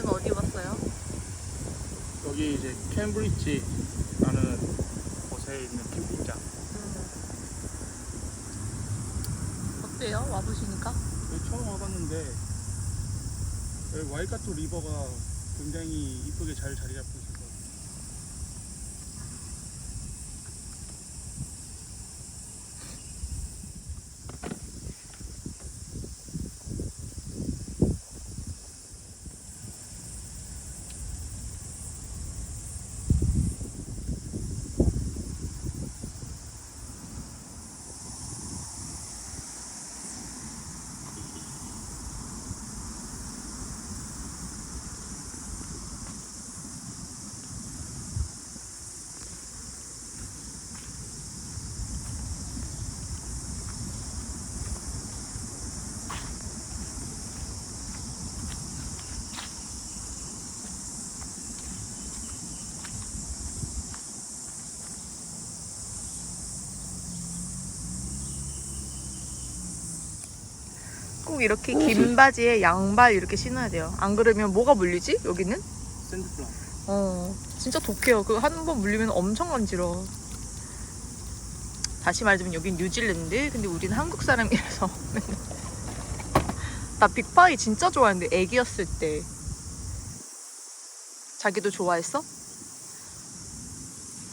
오늘은 어디 왔어요? 여기 이제 캠브리지라는 곳에 있는 캠핑장. 어때요? 와보시니까? 여기 처음 와봤는데 여기 와이카토 리버가 굉장히 이쁘게 잘 자리 잡고 있어서 꼭 이렇게 긴 바지에 양발 이렇게 신어야 돼요. 안 그러면 뭐가 물리지? 여기는? 샌드플라. 어, 진짜 독해요. 그거 한 번 물리면 엄청 간지러. 다시 말하자면 여긴 뉴질랜드. 근데 우리는 한국 사람이라서. 나 빅파이 진짜 좋아했는데 애기였을 때. 자기도 좋아했어?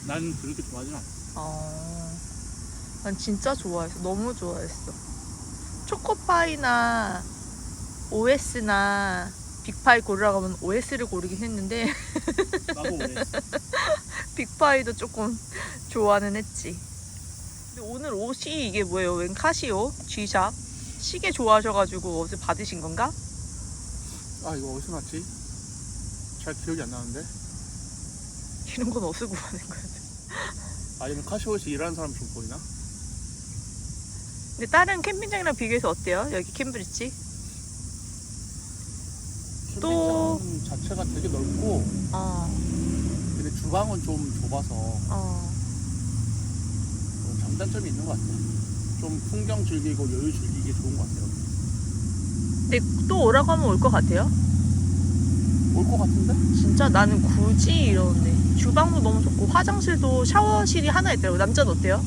난 그렇게 좋아하진 않아. 어, 난 진짜 좋아했어. 너무 좋아했어. 초코파이나 OS나 빅파이 고르라고 하면 OS를 고르긴 했는데. 빅파이도 조금 좋아는 했지. 근데 오늘 옷이 이게 뭐예요? 웬 카시오? G샵? 시계 좋아하셔가지고 어제 받으신 건가? 아 이거 어디서 났지? 잘 기억이 안 나는데. 이런 건 어디서 구하는 거야? 아니면 카시오에서 일하는 사람 좀 보이나? 근데 다른 캠핑장이랑 비교해서 어때요? 여기 캠브리지? 또- 캠핑장 자체가 되게 넓고 어, 근데 주방은 좀 좁아서 어. 어, 장단점이 있는 것 같아. 좀 풍경 즐기고 여유 즐기기 좋은 것 같아요. 근데 또 오라고 하면 올 것 같아요? 올 것 같은데? 진짜 나는 굳이 이러는데 주방도 너무 좋고 화장실도 샤워실이 하나 있더라고 남자는 어때요?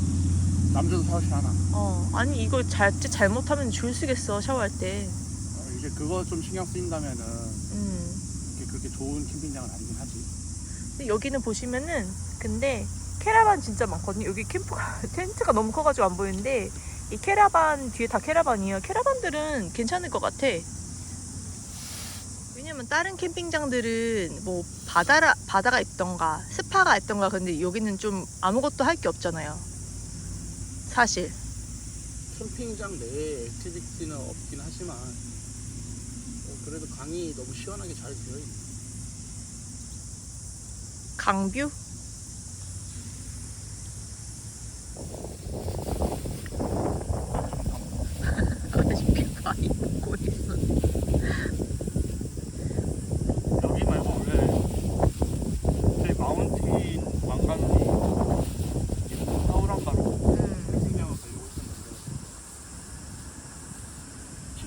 남자도 샤워실 하나. 어 아니 이거 잘, 잘못하면 줄 쓰겠어 샤워할 때 어, 이제 그거 좀 신경 쓰인다면은 음. 이게 그렇게 좋은 캠핑장은 아니긴 하지. 근데 여기는 보시면은 근데 캐러반 진짜 많거든요 여기 캠프가 텐트가 너무 커가지고 안 보이는데 이 캐러반 뒤에 다 캐러반이에요 캐러반들은 괜찮을 것 같아 왜냐면 다른 캠핑장들은 뭐 바다라, 바다가 있던가 스파가 있던가 근데 여기는 좀 아무것도 할 게 없잖아요 사실 캠핑장 내에 액티비티는 없긴 하지만 어, 그래도 강이 너무 시원하게 잘 되어 있네. 강뷰? 아쉽게 입고 있어. 여기 말고 원래 저희 마운틴 왕관이 사우랑가로 음. 캠핑장을 가려고 했었는데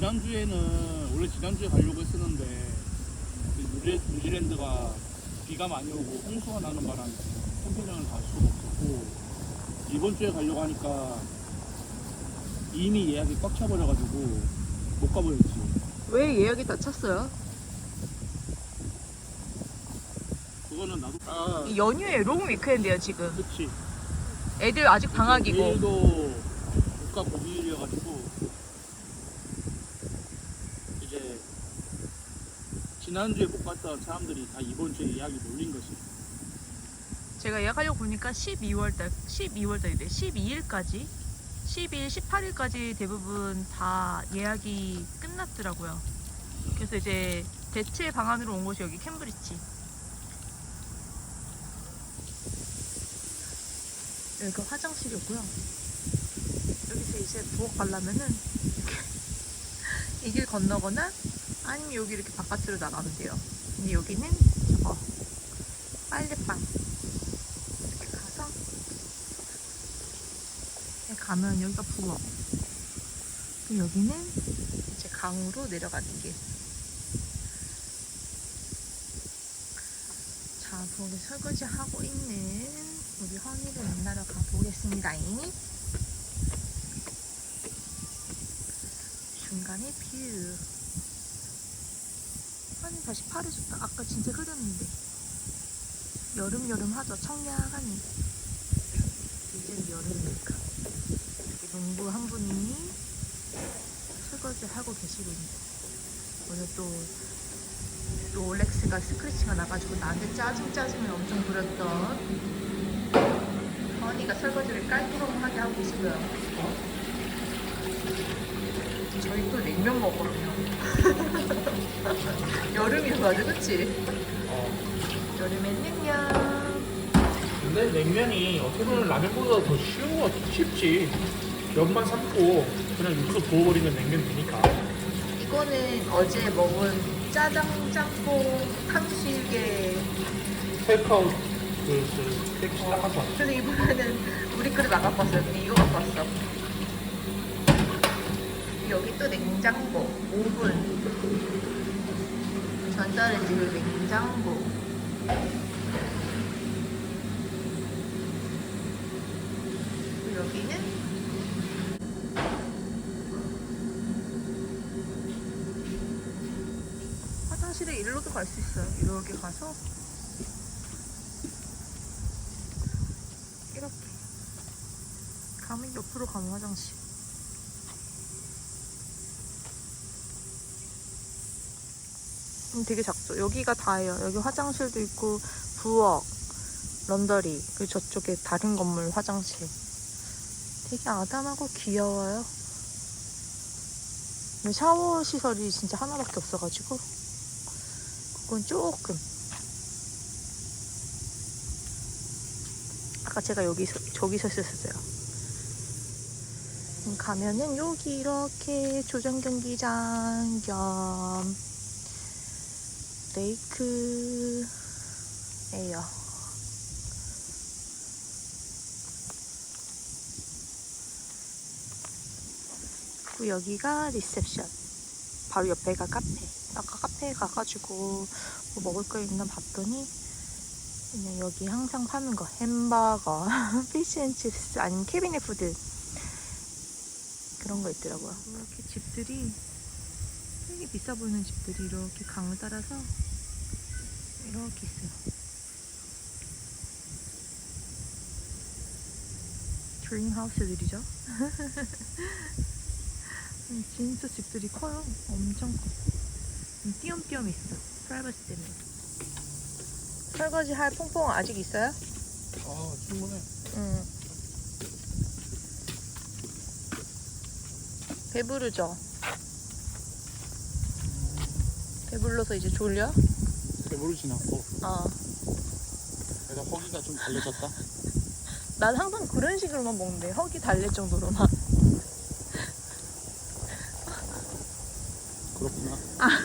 지난주에는 원래 지난주에 가려고 했었는데 그 뉴질, 뉴질랜드가 비가 많이 오고 홍수가 나는 바람에 캠핑장을 갈 수가 없었고 이번 주에 가려고 하니까 이미 예약이 꽉 차버려가지고 못 가버렸지 왜 예약이 다 찼어요? 그거는 나도 아 이 연휴에 롱 위크엔드예요 지금. 그치 애들 아직 방학이고. 내일도 국가 공휴일이어가지고 이제 지난주에 못 갔던 사람들이 다 이번 주에 예약이 몰린 거지 제가 예약하려고 보니까 12월 달, 12월 달이래. 12일까지, 12일, 18일까지 대부분 다 예약이 끝났더라고요. 그래서 이제 대체 방안으로 온 곳이 여기 캠브리지. 여기가 화장실이고요. 여기서 이제 부엌 가려면은 이 길 건너거나 아니면 여기 이렇게 바깥으로 나가면 돼요. 근데 여기는 저거 빨래방. 이렇게 가서 가면 여기가 부엌. 여기는 이제 강으로 내려가는 길. 가보게 설거지 하고 있는 우리 허니를 만나러 가보겠습니다. 중간에 뷰. 다시 파래졌다. 아까 진짜 흐렸는데. 여름 여름 하죠. 청량하니. 이제 여름이니까. 농부 한 분이 설거지를 하고 있는데. 오늘 또 롤렉스가 스크래치가 나가지고 나한테 짜증 짜증을 엄청 부렸던 허니가 설거지를 깔끔하게 하고 계시고요. 저희 또 냉면 먹거든요. 여름이어서 맞아, 그치? 어. 여름엔 냉면. 근데 냉면이 어떻게 보면 라면보다 더 쉬운 거. 쉽지. 면만 삶고 그냥 육수 부어버리면 냉면 되니까. 이거는 어제 먹은 짜장 짬뽕 탕수육에 테이크아웃 그, 그 택시 딱 가서 왔지. 근데 이번에는 우리 그릇 안 갖고 왔어요. 근데 이거 갖고 왔어. 여기 또 냉장고, 오븐, 전자레인지 그리고 냉장고. 여기는 화장실에 일로도 갈 수 있어요. 이렇게 가서 이렇게 가면 옆으로 가면 화장실 음, 되게 작죠. 여기가 다예요. 여기 화장실도 있고 부엌 런더리 그리고 저쪽에 다른 건물 화장실. 되게 아담하고 귀여워요. 샤워 시설이 진짜 하나밖에 없어가지고 그건 조금. 아까 제가 여기 서, 저기 서 있었어요. 음, 가면은 여기 이렇게 조정 경기장 겸 레이크예요. 그리고 여기가 리셉션. 바로 옆에가 카페. 아까 카페에 가가지고 뭐 먹을 거 있나 봤더니 그냥 여기 항상 파는 거 햄버거, 피쉬앤칩스 아니면 캐비넷 푸드 그런 거 있더라고요. 이렇게 집들이 되게 비싸 보이는 집들이 이렇게 강을 따라서 이렇게 있어요. 드림 하우스들이죠. 음, 진짜 집들이 커요. 엄청 커. 음, 띄엄띄엄 있어. 프라이버시 때문에. 설거지 할 퐁퐁 아직 있어요? 아 충분해. 응. 배부르죠? 배불러서 이제 졸려? 배부르진 않고 어. 내가 허기가 좀 달래졌다. 난 항상 그런 식으로만 먹는데 허기 달랠 정도로만. 그렇구나.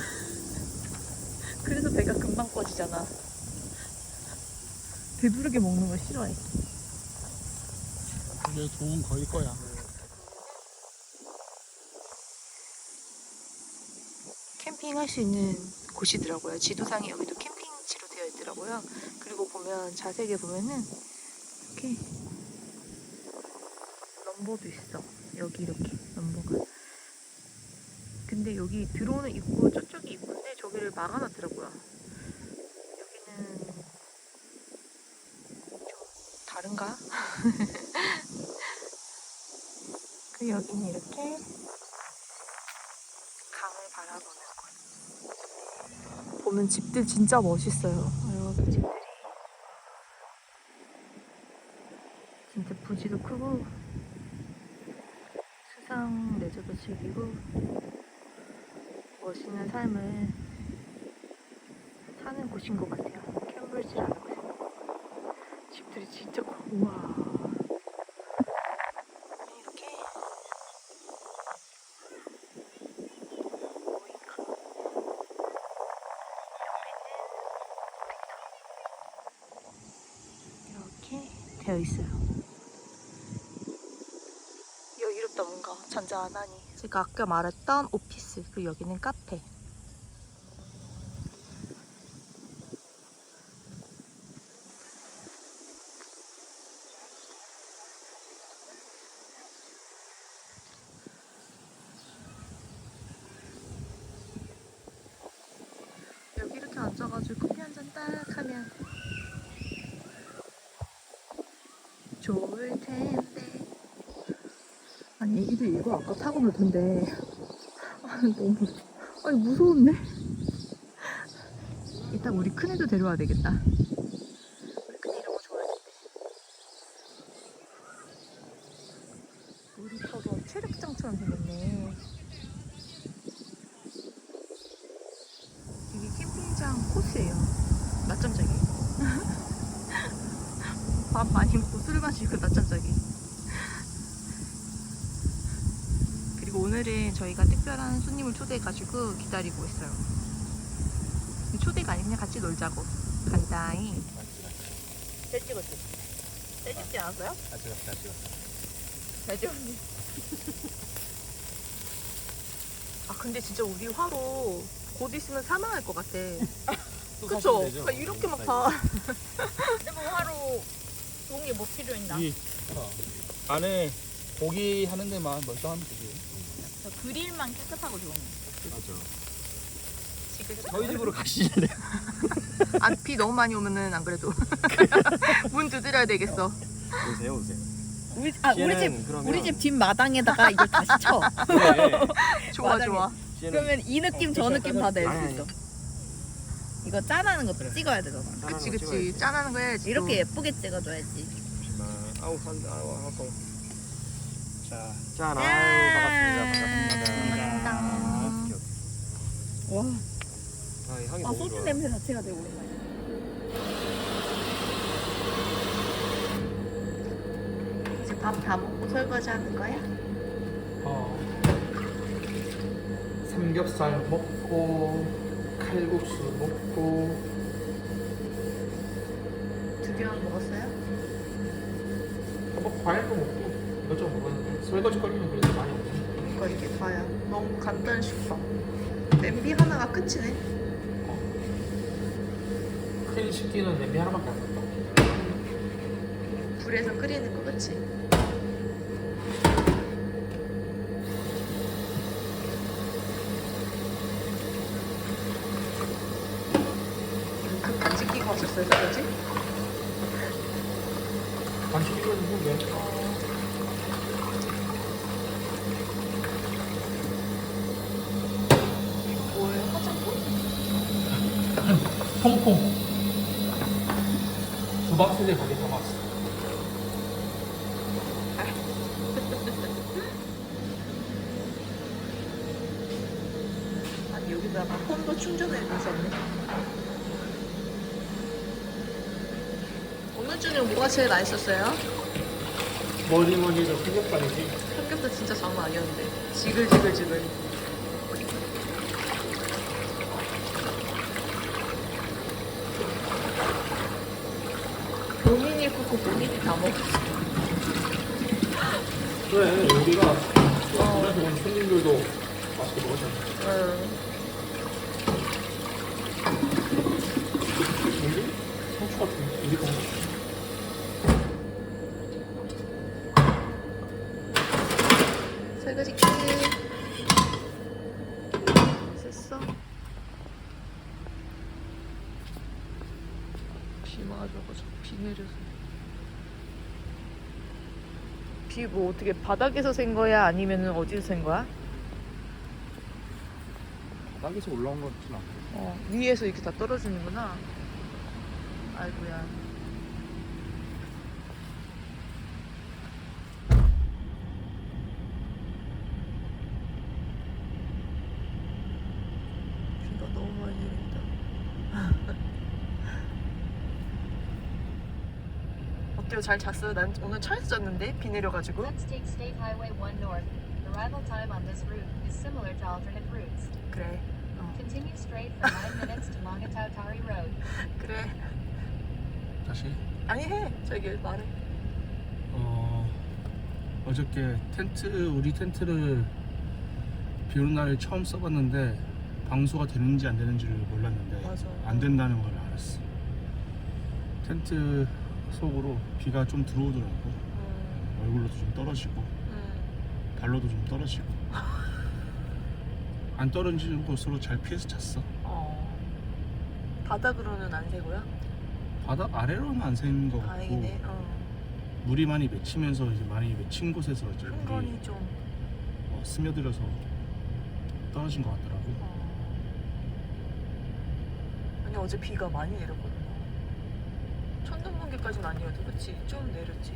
그래서 배가 금방 꺼지잖아. 배부르게 먹는 거 싫어해. 그게 좋은 거일 거야. 캠핑할 수 있는 곳이더라고요. 지도상에 여기도 되어 있더라고요. 그리고 보면 자세하게 보면은 이렇게 럼버도 있어. 여기 이렇게 럼버가. 근데 여기 들어오는 입구 저쪽이 입구인데 저기를 막아놨더라고요. 여기는 좀 다른가? 그 여기는 이렇게 강을 바라보는 곳. 보면 집들 진짜 멋있어요. 집들이. 진짜 부지도 크고 수상 레저도 즐기고 멋있는 삶을 사는 곳인 것 같아요. 캠브리지라는 곳에. 집들이 진짜 커. 우와. 이렇게 보인가? 이렇게 되어 있어요. 여기롭다 뭔가 잔잔하니. 제가 아까 말했던 오피스 그리고 여기는 카페. 이렇게 앉아가지고 커피 한 잔 딱 하면 좋을 텐데. 아니 애기들 놀 텐데. 아 너무 아니 무서운데. 이따 우리 큰애도 데려와야 되겠다. 우리 큰애 이런 거 좋아하는데. 놀이터가 체력장처럼 생겼네. 이게 캠핑장 코스예요. 낮잠 자기. 밥 많이 먹고 술 마시고 낮잠 자기. 그리고 오늘은 저희가 특별한 손님을 초대해가지고 기다리고 있어요. 초대가 아니 그냥 같이 놀자고. 간다잉. 잘 찍었지? 잘 찍지 않았어요? 잘 찍었어, 잘 찍었어. 잘 찍었니? 아 근데 진짜 우리 화로 곧 있으면 사망할 것 같아. 그쵸? 그러니까 이렇게 막 다. 근데 뭐 하루 종이 뭐 필요했나? 이 안에 고기 하는 데만 멀쩡하면 되지. 저 그릴만 깨끗하고 좋은 거. 맞아. 저희 집으로. 네. 아, 비 너무 많이 오면은 안 그래도 문 두드려야 되겠어. 오세요, 오세요. 우리 아 우리 집 그러면- 우리 집 뒷마당에다가 이걸 다시 쳐. 네. 좋아 맞아요. 좋아. 시에는 그러면 이 느낌 저 느낌 다 낼 수 아니, 있어. 이거 짠하는 것도 그래. 찍어야 되잖아. 그치 거 그치 찍어야지. 짠하는 거 해야지. 이렇게 또. 예쁘게 찍어줘야지. 잠시만. 아우, 산다. 아우, 아우. 자, 짠, 짠. 아유, 반갑습니다. 반갑습니다. 반갑습니다. 오케이. 와, 아, 이 향이 아 너무 소주 좋아. 냄새 자체가 되게 오랜만이야. 이제 밥 다 먹고 설거지 하는 거야? 어, 삼겹살 먹고 칼국수 먹고 두 개만 먹었어요? 뭐 과일도 먹고 이것저것 먹었는데 설거지 거리는 그래도 많이 없네 이거 이게 다야. 너무 간단 식빵. 냄비 하나가 끝이네. 큰 식기는 냄비 하나밖에 안 썼다 불에서 끓이는 거 그치? 그 간식 끼고 왔었어요, 설거지? 간식이거든 후에 뭐예요? 화장품? 통통 두 박스에 가게 담았어 아니 여기다가 폰도 충전해 주셨네. 오늘 중에 뭐가 제일 맛있었어요? 뭐니 해도 삼겹살이지 삼겹살 진짜 장난 아니었는데 지글지글지글. 본인이 굽고 본인이 다 먹었어. 그래 여기가 그래서 오늘 손님들도 맛있게 먹었잖아 응. 됐어. 비 맞아가지고 비 내려서. 비뭐 어떻게 바닥에서 샌 거야 아니면 어디서 샌 거야? 땅에서 올라온 것 같진 않고. 어 위에서 이렇게 다 떨어지는구나. 아이고야. 비가 너무 많이 내린다. 어때요? 잘 잤어요? 난 오늘 차에서 잤는데 비 내려가지고. Let's take State Highway 1 north. Arrival time on this route is similar to alternate routes. 그래. Continue straight for 9 minutes to Mangatau Tari Road. 그래. 다시. 아니 해. 저기 말해. 어, 어저께 텐트, 우리 텐트를 비 오는 날에 처음 써봤는데 방수가 되는지 안 되는지를 몰랐는데 맞아. 안 된다는 걸 알았어. 텐트 속으로 비가 좀 들어오더라고. 음, 얼굴로도 좀 떨어지고 음. 발로도 좀 떨어지고 안 떨어지는 곳으로 잘 피해서 잤어. 어. 바닥으로는 안 새고요? 바닥 아래로는 안 새는 것 같고 다행이네. 어. 물이 많이 맺히면서 이제 많이 맺힌 곳에서 이제 물이 흥건이 좀. 어, 스며들어서 떨어진 것 같더라고. 어. 아니 어제 비가 많이 내렸거든요. 천둥번개까지는 아니어도 그치? 좀 내렸지.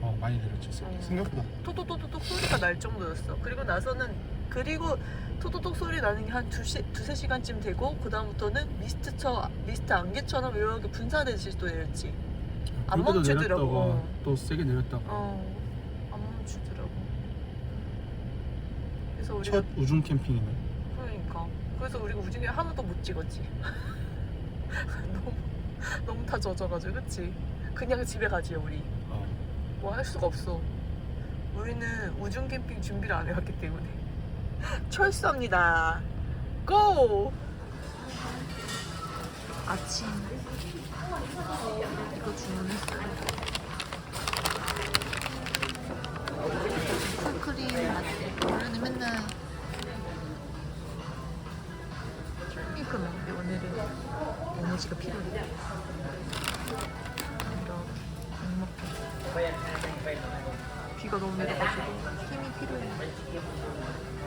어 많이 내렸지 어. 생각보다. 토토토토톡 소리가 날 정도였어. 그리고 나서는 그리고 토토톡 소리 나는 게한 두세 시간쯤 되고 그 다음부터는 미스트처 미스트 안개처럼 이렇게 분사되듯이 또 내렸지. 안 멈추더라고. 또 세게 내렸다가 어, 안 멈추더라고. 그래서 우리가 첫 우중 캠핑이네. 그러니까 그래서 우리가 우중에 하나도 못 찍었지. 너무 너무 다 젖어가지고 그치? 그냥 집에 가지 우리. 어. 뭐 할 수가 없어. 우리는 우중 캠핑 준비를 안 해왔기 때문에 철수합니다. 고! 아침 이거 주문했어요. 풀크림 라떼. 원래는 맨날 핑크 먹는데 오늘은 에너지가 필요해. 비가 너무 내려가지고 힘이 필요해.